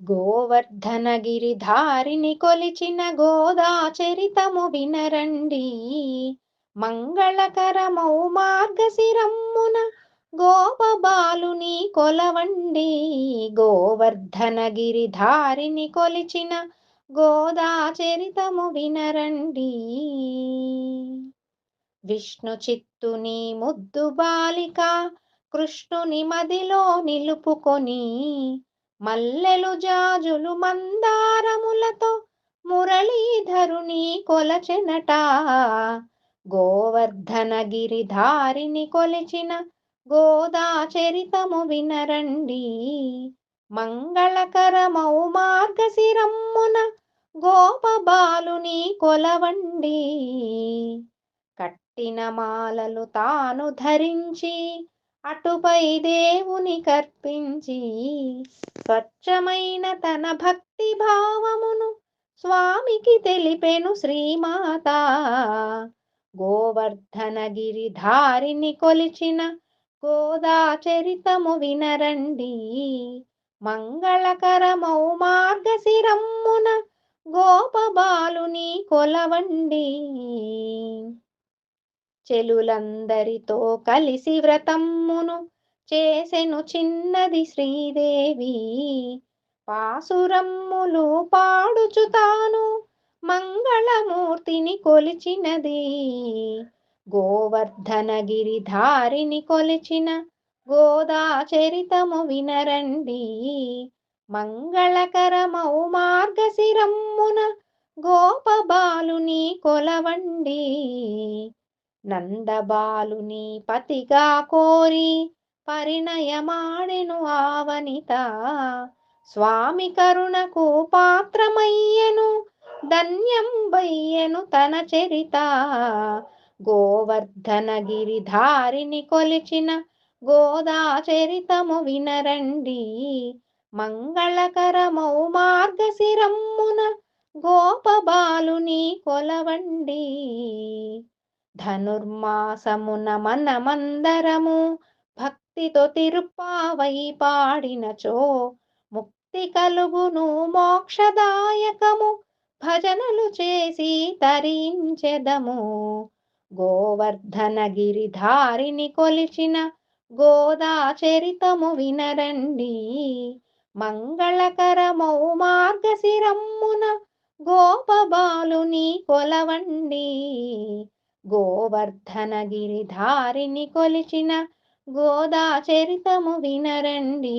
గోవర్ధనగిరిధారిని కొలిచిన గోదా చరితము వినరండి. మంగళకరమౌ మార్గశిరమ్మున గోపబాలుని కొలవండి. గోవర్ధనగిరిధారిని కొలిచిన గోదా చరితము వినరండి. విష్ణు చిత్తుని ముద్దు బాలిక కృష్ణుని మదిలో నిలుపుకొని మల్లెలు జాజులు మందారములతో మురళీధరుని కొలచెనట. గోవర్ధనగిరిధారిని కొలిచిన గోదా చరితము వినరండి. మంగళకరమౌ మార్గశిరమ్మున గోపబాలుని కొలవండి. కట్టిన మాలలు తాను ధరించి అటుపై దేవుని కర్పించి స్వచ్ఛమైన తన భక్తి భావమును స్వామికి తెలిపెను శ్రీమాత. గోవర్ధనగిరిధారిని కొలిచిన గోదా చరితము వినరండి. మంగళకరమౌ మార్గశిరమ్మున గోపబాలుని కొలవండి. చెలులందరితో కలిసి వ్రతమ్మును చేసెను చిన్నది శ్రీదేవి. పాసురమ్ములు పాడుచు తాను మంగళమూర్తిని కొలిచినది. గోవర్ధనగిరిధారిని కొలిచిన గోదాచరితము వినరండి. మంగళకరమౌ మార్గశిరమ్మున గోపబాలుని కొలవండి. నందబాలుని పతిగా కోరి పరిణయమాడెను ఆవనిత. స్వామి కరుణకు పాత్రమయ్యను ధన్యం బయ్యను తన చరిత. గోవర్ధనగిరిధారిని కొలిచిన గోదా చరితము వినరండి. మంగళకరమౌ మార్గశిరమ్మున గోపబాలుని కొలవండి. ధనుర్మాసమున మనమందరము భక్తితో తిరుపావై పాడినచో ముక్తి కలుగును మోక్షదాయకము. భజనలు చేసి తరించెదము. గోవర్ధనగిరిధారిని కొలిచిన గోదా చరితము వినరండి. మంగళకరమౌ మార్గశిరమ్మున గోపబాలుని కొలవండి. గోవర్ధనగిరిధారిని కొలిచిన గోదా చరితము వినరండి.